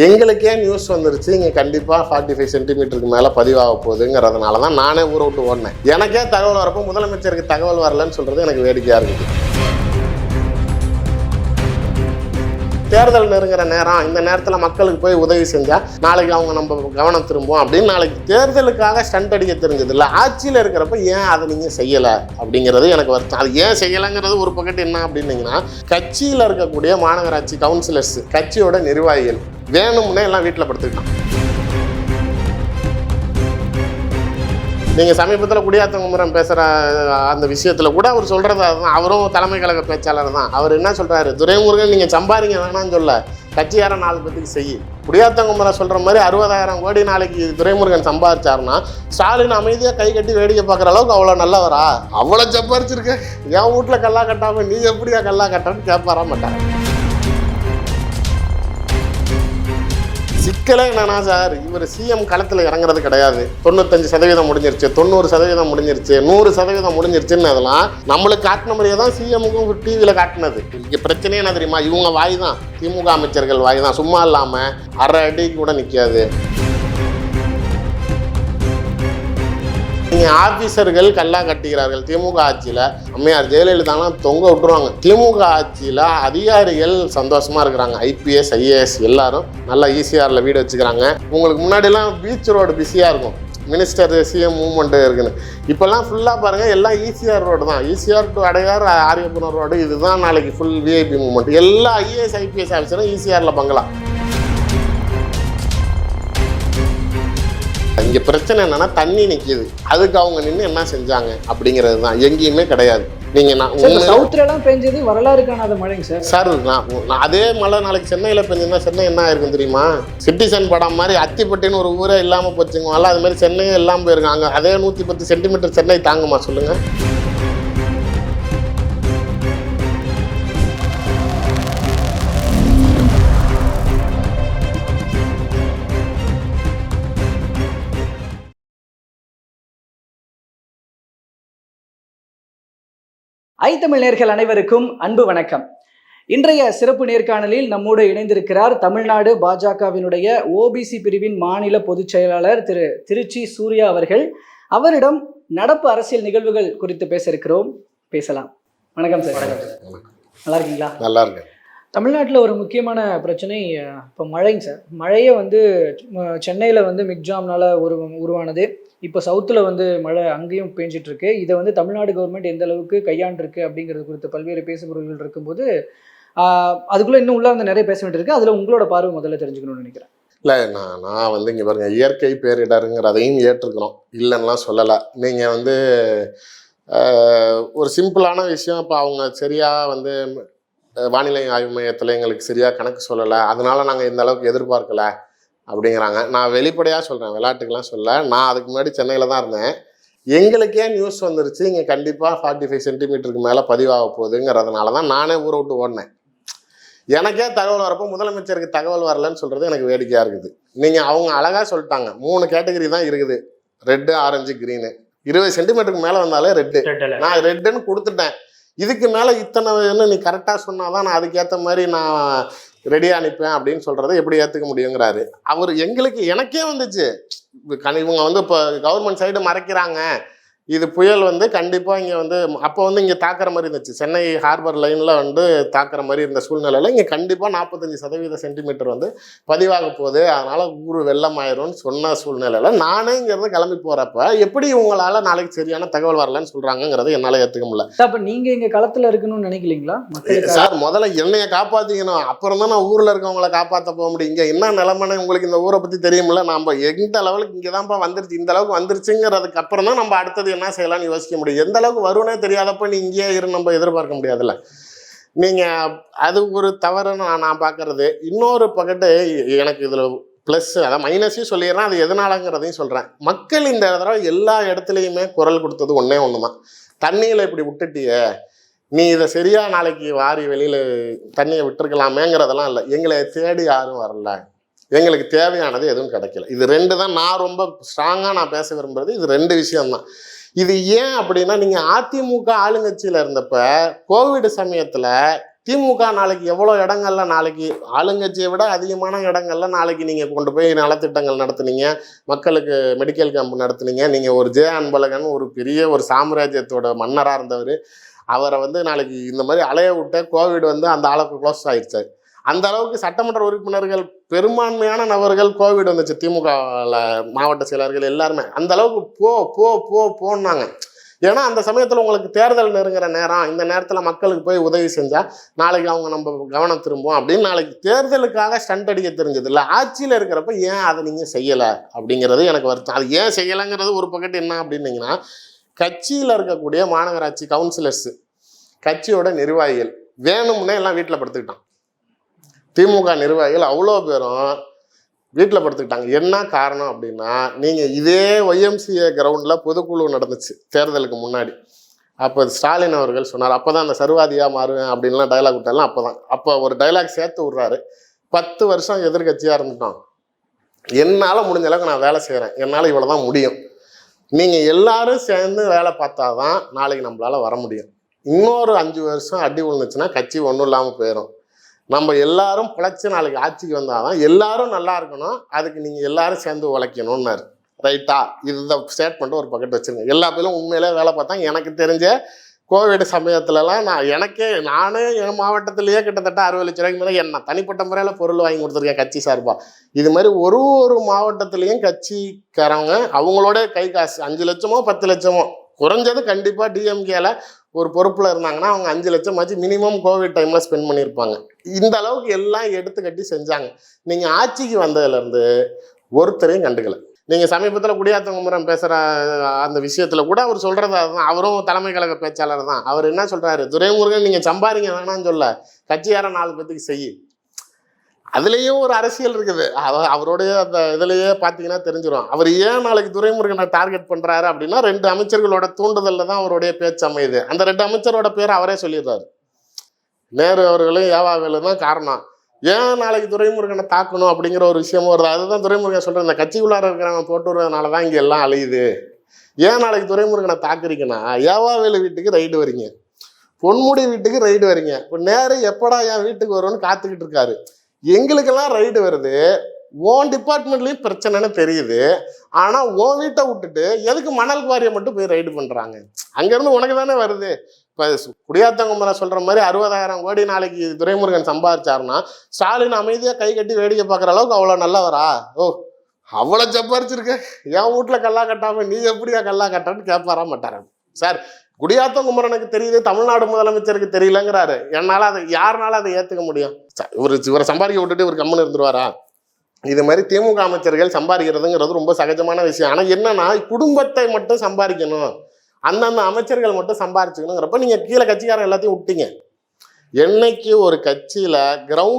எங்களுக்கே நியூஸ் வந்துருச்சு. இங்கே கண்டிப்பாக ஃபார்ட்டி ஃபைவ் சென்டிமீட்டருக்கு மேலே பதிவாக போகுதுங்கிறதுனால தான் நானே ஊரை விட்டு ஓடினேன். எனக்கே தகவல் வரப்போ முதலமைச்சருக்கு தகவல் வரலன்னு சொல்கிறது எனக்கு வேடிக்கையாக இருக்குது. தேர்தல் நெருங்குற நேரம் இந்த நேரத்தில் மக்களுக்கு போய் உதவி செஞ்சால் நாளைக்கு அவங்க நம்ம கவனம் திரும்பும் அப்படின்னு நாளைக்கு தேர்தலுக்காக ஸ்டண்ட் அடிக்க தெரிஞ்சது இல்லை ஆட்சியில் இருக்கிறப்ப ஏன் அதை நீங்கள் செய்யலை அப்படிங்கிறது எனக்கு வருத்தம். அது ஏன் செய்யலைங்கிறது ஒரு பக்கத்து என்ன அப்படின்னீங்கன்னா கட்சியில் இருக்கக்கூடிய மாநகராட்சி கவுன்சிலர்ஸ் கட்சியோட நிர்வாகிகள் வேணும்னே எல்லாம் வீட்டில் படுத்துக்கிட்டான் நீங்கள் சமீபத்தில் குடியாத்தங்குமரம் பேசுகிற அந்த விஷயத்தில் கூட அவர் சொல்கிறது அதுதான் அவரும் தலைமை கழக பேச்சாளர் தான். அவர் என்ன சொல்கிறாரு துரைமுருகன் நீங்கள் சம்பாதிங்க வேணாம்னு சொல்ல. கட்சியார நாலு பேத்துக்கு செய். குடியாத்தங்குமரம் சொல்கிற மாதிரி அறுபதாயிரம் கோடி நாளைக்கு துரைமுருகன் சம்பாதிச்சாருன்னா ஸ்டாலின் அமைதியாக கை கட்டி வேடிக்கை பார்க்குற அளவுக்கு அவ்வளோ நல்லவரா? அவ்வளோ சம்பாரிச்சிருக்க என் வீட்டில் கல்லா கட்டாமல் நீ எப்படியா கல்லா கட்டன்னு கேட்பாரா மாட்டாங்க சிக்கலே என்னன்னா சார் இவர் சிஎம் களத்தில் இறங்குறது கிடையாது. தொண்ணூத்தஞ்சு சதவீதம் முடிஞ்சிருச்சு. தொண்ணூறு சதவீதம் முடிஞ்சிருச்சு. நூறு சதவீதம் முடிஞ்சிருச்சுன்னு அதெல்லாம் நம்மளுக்கு காட்டின மாதிரியே தான் சிஎமுக்கும் டிவியில் காட்டினது. இங்கே பிரச்சனையே என்ன தெரியுமா? இவங்க வாய் தான். திமுக அமைச்சர்கள் வாய் தான். சும்மா இல்லாமல் அரை அடி கூட நிற்காது நீங்கள் ஆஃபீஸர்கள் கல்லா கட்டுகிறார்கள். திமுக ஆட்சியில் அம்மையார் ஜெயலலிதாலாம் தொங்க விட்டுருவாங்க. திமுக ஆட்சியில் அதிகாரிகள் சந்தோஷமாக இருக்கிறாங்க. ஐபிஎஸ் ஐஏஎஸ் எல்லாரும் நல்லா ஈசிஆரில் வீடு வச்சுக்கிறாங்க. உங்களுக்கு முன்னாடிலாம் பீச் ரோடு பிஸியாக இருக்கும். மினிஸ்டர் சிஎம் மூவ்மெண்ட் இருக்குன்னு. இப்போல்லாம் ஃபுல்லாக பாருங்கள் எல்லாம் ஈசிஆர் ரோடு தான். ECR to Adyar Aryapuram road இதுதான் நாளைக்கு ஃபுல் விஐபி மூவ்மெண்ட் எல்லா ஐஏஎஸ் ஐபிஎஸ் ஆஃபீஸரும் ஈசிஆரில் பங்கலாம் இங்கே பிரச்சனை என்னன்னா தண்ணி நிற்கிது அதுக்கு அவங்க நின்று என்ன செஞ்சாங்க? அப்படிங்கிறது தான். எங்கேயுமே கிடையாது. நீங்கள் நான் சார் உண்மையில- சவுத்துல எல்லாம் பெஞ்சது வரலாறு காணாத மழைங்க சார். சார் நான் அதே மழை நாளைக்கு சென்னையில் பெஞ்சிருந்தா சென்னை என்ன ஆயிருக்கும் தெரியுமா? சிட்டிசன் படம் மாதிரி அத்திப்பட்டின்னு ஒரு ஊரே இல்லாமல் போச்சுங்க. அது மாதிரி சென்னையே இல்லாமல் போயிருக்காங்க. அதே நூற்றி பத்து சென்டிமீட்டர் சென்னை தாங்குமா? சொல்லுங்கள் ஐ தமிழ் நேர்கள் அனைவருக்கும் அன்பு வணக்கம். இன்றைய சிறப்பு நேர்காணலில் நம்மோடு இணைந்திருக்கிறார் தமிழ்நாடு பாஜகவினுடைய ஓபிசி பிரிவின் மாநில பொதுச் செயலாளர் திரு திருச்சி சூர்யா அவர்கள். அவரிடம் நடப்பு அரசியல் நிகழ்வுகள் குறித்து பேச இருக்கிறோம் பேசலாம். வணக்கம் சார். நல்லா இருக்கீங்களா? நல்லா இருக்கு தமிழ்நாட்டில் ஒரு முக்கியமான பிரச்சனை இப்போ மழைங்க சார். மழையே வந்து சென்னையில் வந்து மிக்ஜாம்னால ஒரு உருவானது. இப்போ சவுத்தில் வந்து மழை அங்கேயும் பேஞ்சிட்ருக்கு. இதை வந்து தமிழ்நாடு கவர்மெண்ட் எந்த அளவுக்கு கையாண்டிருக்கு அப்படிங்கிறது குறித்து பல்வேறு பேசுபொருள்கள் இருக்கும்போது அதுக்குள்ளே இன்னும் உள்ள வந்து நிறைய பேச வேண்டியிருக்கு. அதில் உங்களோட பார்வை முதல்ல தெரிஞ்சுக்கணும்னு நினைக்கிறேன். இல்லை நான் நான் வந்து இங்கே பாருங்கள் இயற்கை பேரிடருங்கிறதையும் ஏற்றுக்கிறோம். இல்லைன்னா சொல்லலை. நீங்கள் வந்து ஒரு சிம்பிளான விஷயம் இப்போ அவங்க சரியாக வந்து வானிலை ஆய்வு மையத்தில் எங்களுக்கு சரியாக கணக்கு சொல்லலை. அதனால நாங்கள் இந்த அளவுக்கு எதிர்பார்க்கலை. அப்படிங்கிறாங்க. நான் வெளிப்படையாக சொல்கிறேன் விளையாட்டுக்கெல்லாம் சொல்ல. நான் அதுக்கு முன்னாடி சென்னையில் தான் இருந்தேன். எங்களுக்கே நியூஸ் வந்துருச்சு இங்கே கண்டிப்பாக ஃபார்ட்டி ஃபைவ் சென்டிமீட்டருக்கு மேலே பதிவாக போகுதுங்கிறதுனால தான் நானே ஊரை விட்டு ஓடினேன். எனக்கே தகவல் வரப்போ முதலமைச்சருக்கு தகவல் வரலன்னு சொல்கிறது எனக்கு வேடிக்கையாக இருக்குது. நீங்கள் அவங்க அழகாக சொல்லிட்டாங்க. மூணு கேட்டகரி தான் இருக்குது. ரெட்டு ஆரஞ்சு க்ரீனு இருபது சென்டிமீட்டருக்கு மேலே வந்தாலே ரெட்டு நான் ரெட்டுன்னு கொடுத்துட்டேன். இதுக்கு மேலே இத்தனை நீ கரெக்டாக சொன்னாதான் நான் அதுக்கேற்ற மாதிரி நான் ரெடியாக அனுப்பேன் அப்படின்னு சொல்கிறத எப்படி ஏற்றுக்க முடியுங்கிறாரு. அவர் எங்களுக்கு எனக்கே வந்துச்சு. இவங்க வந்து இப்போ கவர்மெண்ட் சைடு மறைக்கிறாங்க. இது புயல் வந்து கண்டிப்பாக இங்கே வந்து அப்போ வந்து இங்கே தாக்குற மாதிரி இருந்துச்சு. சென்னை ஹார்பர் லைனில் வந்து தாக்குற மாதிரி இருந்த சூழ்நிலையில் இங்கே கண்டிப்பாக நாற்பத்தஞ்சு சதவீத சென்டிமீட்டர் வந்து பதிவாக போகுது. அதனால் ஊர் வெள்ளம் ஆயிரும்னு சொன்ன சூழ்நிலையில். நானே இங்கேருந்து கிளம்பி போகிறப்ப எப்படி உங்களால் நாளைக்கு சரியான தகவல் வரலன்னு சொல்கிறாங்கங்கிறத என்னால் ஏற்றுக்க முடியல. அப்போ நீங்க இங்க களத்துல இருக்கணும்னு நினைக்கலீங்களா? சார் முதல்ல என்னைய காப்பாத்திக்கணும். அப்புறம் தான் நான் ஊர்ல இருக்கவங்கள காப்பாத்த போக முடியும். இங்க என்ன நிலைமைன்னு உங்களுக்கு இந்த ஊரை பத்தி தெரியுமில்ல நம்ம எந்த லெவலுக்கு இங்க தான்ப்பா வந்துருச்சு இந்த அளவுக்கு வந்துருச்சுங்கிறதுக்கு அப்புறம் தான் நம்ம அடுத்தது என்ன என்ன செய்யலாம்னு யோசிக்க முடியும். எந்த அளவுக்கு வரும்னே தெரியாதப்ப நீ இங்கேயே இரு நம்ம எதிர்பார்க்க முடியாதுல்ல. நீங்கள் அது ஒரு தவறுன்னு நான் நான் பார்க்கறது இன்னொரு பக்கத்து எனக்கு இதில் ப்ளஸ் அதான் மைனஸையும் சொல்லிடுறேன். அது எதனாலங்கிறதையும் சொல்கிறேன் மக்கள் இந்த தடவை எல்லா இடத்துலையுமே குரல் கொடுத்தது ஒன்றே ஒன்று தான் தண்ணியில் இப்படி விட்டுட்டியே நீ இதை சரியாக நாளைக்கு வாரி வெளியில் தண்ணியை விட்டுருக்கலாமேங்கிறதெல்லாம் இல்லை. எங்களை தேடி யாரும் வரல. எங்களுக்கு தேவையானது எதுவும் கிடைக்கல. இது ரெண்டு தான் நான் ரொம்ப ஸ்ட்ராங்காக நான் பேச விரும்புகிறது இது ரெண்டு விஷயம்தான். இது ஏன் அப்படின்னா நீங்கள் அதிமுக ஆளுங்கட்சியில் இருந்தப்ப கோவிட் சமயத்தில் திமுக நாளைக்கு எவ்வளோ இடங்கள்ல நாளைக்கு ஆளுங்கட்சியை விட அதிகமான இடங்கள்ல நாளைக்கு நீங்கள் கொண்டு போய் நலத்திட்டங்கள் நடத்துனீங்க மக்களுக்கு மெடிக்கல் கேம்ப் நடத்துனீங்க நீங்கள் ஒரு ஜெய அன்பழகன் ஒரு பெரிய ஒரு சாம்ராஜ்யத்தோட மன்னராக இருந்தவர் அவரை வந்து நாளைக்கு இந்த மாதிரி அலைய விட்ட கோவிட் வந்து அந்த அளவுக்கு க்ளோஸ் ஆயிடுச்சு அந்த அளவுக்கு சட்டமன்ற உறுப்பினர்கள் பெரும்பான்மையான நபர்கள் கோவிட் வந்துச்சு. திமுக மாவட்ட செயலர்கள் எல்லாருமே. அந்த அளவுக்கு போ போ போ போன்னாங்க. ஏன்னா அந்த சமயத்தில் உங்களுக்கு தேர்தல் நெருங்குற நேரம் இந்த நேரத்தில் மக்களுக்கு போய் உதவி செஞ்சால் நாளைக்கு அவங்க நம்ம கவனம் திரும்புவோம் அப்படின்னு நாளைக்கு தேர்தலுக்காக ஸ்டண்ட் அடிக்க தெரிஞ்சது இல்லை ஆட்சியில் இருக்கிறப்ப ஏன் அதை நீங்கள் செய்யலை? அப்படிங்கிறது எனக்கு வருத்தம். அது ஏன் செய்யலைங்கிறது ஒரு பக்கத்து என்ன அப்படின்னீங்கன்னா கட்சியில் இருக்கக்கூடிய மாநகராட்சி கவுன்சிலர்ஸு கட்சியோட நிர்வாகிகள் வேணும்னே எல்லாம் வீட்டில் படுத்துக்கிட்டான். திமுக நிர்வாகிகள் அவ்வளோ பேரும் வீட்டில் படுத்துக்கிட்டாங்க. என்ன காரணம் அப்படின்னா நீங்கள் இதே ஒய்எம்சிஏ கிரவுண்டில் பொதுக்குழு நடந்துச்சு தேர்தலுக்கு முன்னாடி. அப்போ ஸ்டாலின் அவர்கள் சொன்னார் அப்போ தான் அந்த சர்வாதியாக மாறுவேன் அப்படின்லாம் டைலாக் விட்டாலும் அப்போ தான் அப்போ ஒரு டைலாக் சேர்த்து விட்றாரு. பத்து வருஷம் எதிர்கட்சியாக இருந்துட்டோம். என்னால் முடிஞ்ச அளவுக்கு நான் வேலை செய்கிறேன் என்னால் இவ்வளோ தான் முடியும். நீங்கள் எல்லாரும் சேர்ந்து வேலை பார்த்தா தான் நாளைக்கு நம்மளால் வர முடியும். இன்னொரு அஞ்சு வருஷம் அடி விழுந்துச்சுன்னா கட்சி ஒன்றும் இல்லாமல் போயிடும் நம்ம எல்லாரும் பிழைச்சி நாளைக்கு ஆட்சிக்கு வந்தாதான் எல்லாரும் நல்லா இருக்கணும். அதுக்கு நீங்கள் எல்லாரும் சேர்ந்து உழைக்கணும்னாரு. ரைட்டா இந்த ஸ்டேட்மெண்ட் ஒரு பக்கெட் வச்சுருங்க. எல்லா பேரும் உண்மையிலே வேலை பார்த்தா எனக்கு தெரிஞ்ச கோவிட் சமயத்துலலாம் நான் எனக்கே நானே என் மாவட்டத்திலேயே கிட்டத்தட்ட அறுபது லட்ச ரூபாய்க்கு மேலே என்ன தனிப்பட்ட முறையில் பொருள் வாங்கி கொடுத்துருக்கேன் கட்சி சார்பாக இது மாதிரி ஒரு ஒரு மாவட்டத்துலேயும் கட்சிக்காரவங்க அவங்களோட கை காசு அஞ்சு லட்சமோ பத்து லட்சமோ குறைஞ்சது கண்டிப்பாக டிஎம்கேல ஒரு பொறுப்பில் இருந்தாங்கன்னா அவங்க அஞ்சு லட்சம் ஆச்சு மினிமம் கோவிட் டைமில் ஸ்பெண்ட் பண்ணியிருப்பாங்க. இந்த அளவுக்கு எல்லாம் எடுத்து கட்டி செஞ்சாங்க. நீங்கள் ஆட்சிக்கு வந்ததுலேருந்து ஒருத்தரையும் கண்டுக்கல. நீங்கள் சமீபத்தில் குடியாத்தங்குமரம் பேசுகிற அந்த விஷயத்தில் கூட அவர் சொல்கிறது அதுதான். அவரும் தலைமை கழக பேச்சாளர் தான். அவர் என்ன சொல்கிறாரு துரைமுருகன் நீங்கள் சம்பாதிங்க வேணாம்னு சொல்ல. கட்சியார நாலு பேத்துக்கு செய்யு. அதுலேயும் ஒரு அரசியல் இருக்குது. அவ அவருடைய அந்த இதுலேயே பார்த்தீங்கன்னா தெரிஞ்சிடும் அவர் ஏன் நாளைக்கு துரைமுருகனை டார்கெட் பண்ணுறாரு அப்படின்னா ரெண்டு அமைச்சர்களோட தூண்டுதலில் தான் அவருடைய பேச்சு அமையுது. அந்த ரெண்டு அமைச்சரோட பேர் அவரே சொல்லிடுறாரு. நேரு அவர்களும் ஏவாவேலு தான் காரணம். ஏன் நாளைக்கு துரைமுருகனை தாக்கணும் அப்படிங்கிற ஒரு விஷயமும் வருது. அதுதான் துரைமுருகன் சொல்கிறேன் இந்த கட்சிக்குள்ளார இருக்கிறவங்க போட்டு விடுறதுனால தான் இங்கே எல்லாம் அழியுது. ஏன் நாளைக்கு துரைமுருகனை தாக்குறீங்கன்னா ஏவாவேலு வீட்டுக்கு ரைடு வரீங்க பொன்முடி வீட்டுக்கு ரைடு வரீங்க இப்போ நேரு எப்படா என் வீட்டுக்கு வரும்னு காத்துக்கிட்டு இருக்காரு. எங்களுக்கெல்லாம் ரைடு வருது. ஓன் டிபார்ட்மெண்ட்லேயும் பிரச்சனைன்னு தெரியுது. ஆனால் உன் வீட்டை விட்டுட்டு எதுக்கு மணல் குவாரியை மட்டும் போய் ரைடு பண்ணுறாங்க அங்கேருந்து உனக்கு தானே வருது. இப்போ குடியாத்தங்குமரை சொல்கிற மாதிரி அறுபதாயிரம் கோடி நாளைக்கு துரைமுருகன் சம்பாதிச்சாருன்னா ஸ்டாலின் அமைதியாக கை கட்டி வேடிக்கை பார்க்குற அளவுக்கு அவ்வளோ நல்லவரா? ஓ அவ்வளோ சம்பாரிச்சிருக்க என் வீட்டில் கல்லா கட்டாமல் நீ எப்படியா கல்லா கட்டான்னு கேட்பாரா மாட்டாரா? சார் குடியாத்தம் குமரனுக்கு தெரியுது தமிழ்நாடு முதலமைச்சருக்கு தெரியலங்கிறாரு. என்னால் அதை யாருனால அதை ஏற்றுக்க முடியும்? ச- இவர் இவரை சம்பாதிக்க விட்டுட்டு இவர் கம்முன்னு இருந்துருவாரா? இது மாதிரி திமுக அமைச்சர்கள் சம்பாதிக்கிறதுங்கிறது ரொம்ப சகஜமான விஷயம். ஆனால் என்னன்னா குடும்பத்தை மட்டும் சம்பாதிக்கணும். அந்தந்த அமைச்சர்கள் மட்டும் சம்பாரிச்சுக்கணுங்கிறப்ப நீங்கள் கீழே கட்சிக்காரன் எல்லாத்தையும் விட்டீங்க. என்னைக்கு ஒரு கட்சியில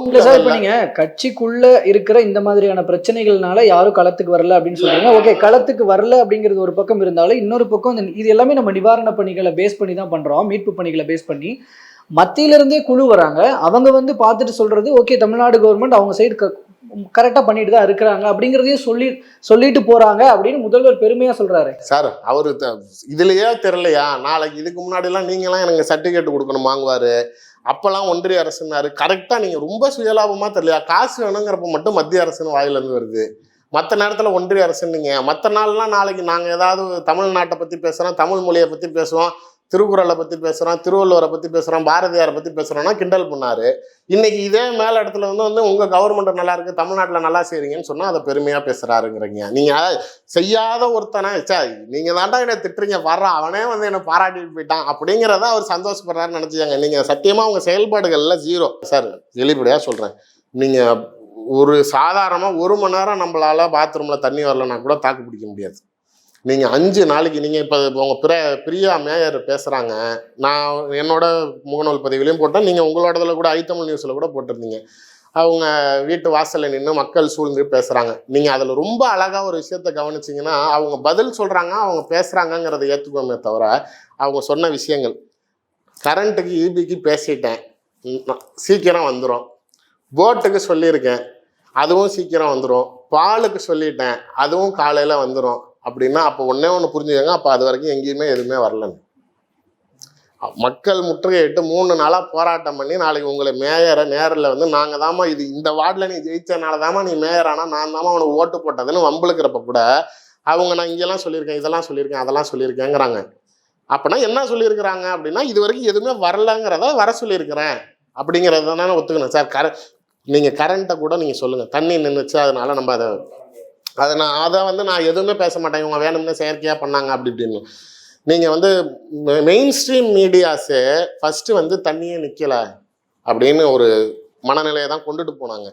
இல்ல சார் நீங்க கட்சிக்குள்ள இருக்கிற இந்த மாதிரியான பிரச்சனைகள்னால யாரும் களத்துக்கு வரல அப்படின்னு சொல்றீங்க. ஓகே களத்துக்கு வரல அப்படிங்கிறது ஒரு பக்கம் இருந்தாலும் இன்னொரு பக்கம் இது எல்லாமே நம்ம நிவாரண பணிகளை பேஸ் பண்ணி தான் பண்றோம். மீட்பு பணிகளை பேஸ் பண்ணி. மத்தியில இருந்தே குழு வராங்க. அவங்க வந்து பார்த்துட்டு சொல்றது ஓகே தமிழ்நாடு கவர்மெண்ட் அவங்க சைடு கரெக்டா பண்ணிட்டு தான் இருக்கிறாங்க அப்படிங்கிறதையும் சொல்லி சொல்லிட்டு போறாங்க அப்படின்னு முதல்வர் பெருமையா சொல்றாரு. சார் அவரு இதுலயே தெரியலையா? நாளைக்கு இதுக்கு முன்னாடி எல்லாம் நீங்களாம் எனக்கு சர்டிஃபிகேட் கொடுக்கணும் வாங்குவாரு. அப்பெல்லாம் ஒன்றிய அரசுன்னாரு கரெக்டா நீங்க ரொம்ப சுயலாபமா தெரியல காசு வேணுங்கிறப்ப மட்டும் மத்திய அரசுன்னு வாயிலிருந்து வருது. மற்ற நேரத்தில் ஒன்றிய அரசுன்னீங்க. மற்ற நாள்லாம் நாளைக்கு நாங்கள் ஏதாவது தமிழ்நாட்டை பற்றி பேசுகிறோம் தமிழ் மொழியை பற்றி பேசுவோம். திருக்குறளை பற்றி பேசுகிறான் திருவள்ளுவரை பற்றி பேசுகிறான் பாரதியாரை பற்றி பேசுகிறோன்னா கிண்டல் பண்ணார். இன்னைக்கு இதே மேல் இடத்துல வந்து வந்து உங்கள் கவர்மெண்ட் நல்லா இருக்குது தமிழ்நாட்டில் நல்லா செய்கிறீங்கன்னு சொன்னால் அதை பெருமையாக பேசுகிறாருங்கிறீங்க நீங்கள் செய்யாத ஒருத்தனை சார் நீங்கள் தாண்டா என்னை திட்டுறீங்க வர்ற அவனே வந்து என்னை பாராட்டிட்டு போயிட்டான் அப்படிங்கிறத அவர் சந்தோஷப்படுறாருன்னு நினச்சிக்காங்க. நீங்கள் சத்தியமாக உங்கள் செயல்பாடுகளில் ஜீரோ சார் வெளிப்படையாக சொல்கிறேன் நீங்கள் ஒரு சாதாரணமாக ஒரு மணி நேரம் நம்மளால் பாத்ரூமில் தண்ணி வரலன்னா கூட தாக்கு பிடிக்க முடியாது. நீங்கள் அஞ்சு நாளைக்கு நீங்கள் இப்போ உங்கள் பிர பிரியா மேயர் பேசுகிறாங்க நான் என்னோட முகநூல் பதிவிலையும் போட்டேன். நீங்கள் உங்களோடதில் கூட ஐத்தமிழ் நியூஸில் கூட போட்டிருந்தீங்க. அவங்க வீட்டு வாசலில் நின்று மக்கள் சூழ்ந்து பேசுகிறாங்க நீங்கள் அதில் ரொம்ப அழகாக ஒரு விஷயத்த கவனிச்சிங்கன்னா அவங்க பதில் சொல்கிறாங்க அவங்க பேசுகிறாங்கங்கிறத ஏற்றுக்கோமே தவிர அவங்க சொன்ன விஷயங்கள். கரண்ட்டுக்கு ஈபிக்கு பேசிட்டேன். சீக்கிரம் வந்துடும் போட்டுக்கு சொல்லியிருக்கேன். அதுவும் சீக்கிரம் வந்துடும் பாலுக்கு சொல்லிட்டேன். அதுவும் காலையில் வந்துடும் அப்படின்னா அப்போ ஒன்றே ஒன்று புரிஞ்சுக்கங்க. அப்போ அது வரைக்கும் எங்கேயுமே எதுவுமே வரலன்னு. மக்கள் முற்றுகையிட்டு மூணு நாளாக போராட்டம் பண்ணி நாளைக்கு உங்களை மேயரை நேரில் வந்து நாங்கள் தாம்மா இது இந்த வார்டில் நீ ஜெயிச்சனால தாம்மா நீ மேயர் ஆனால் நான் தாம்மா உனக்கு ஓட்டு போட்டதுன்னு வம்பளுக்கிறப்ப கூட அவங்க நான் இங்கெல்லாம் சொல்லியிருக்கேன் இதெல்லாம் சொல்லியிருக்கேன் அதெல்லாம் சொல்லியிருக்கேங்கிறாங்க. அப்படின்னா என்ன சொல்லியிருக்கிறாங்க அப்படின்னா இது வரைக்கும் எதுவுமே வரலங்கிறத வர சொல்லியிருக்கிறேன் அப்படிங்கிறத தானே ஒத்துக்கணும். சார் கர நீங்கள் கரண்ட்டை கூட நீங்கள் சொல்லுங்கள் தண்ணி நின்றுச்சு அதனால நம்ம அதை அதை நான் அதை வந்து நான் எதுவுமே பேச மாட்டேன். இவங்க வேணும்னு செயற்கையாக பண்ணாங்க அப்படி இப்படின்னு. நீங்கள் வந்து மெயின் ஸ்ட்ரீம் மீடியாஸு ஃபஸ்ட்டு வந்து தண்ணியே நிற்கலை அப்படின்னு ஒரு மனநிலையை தான் கொண்டுட்டு போனாங்க.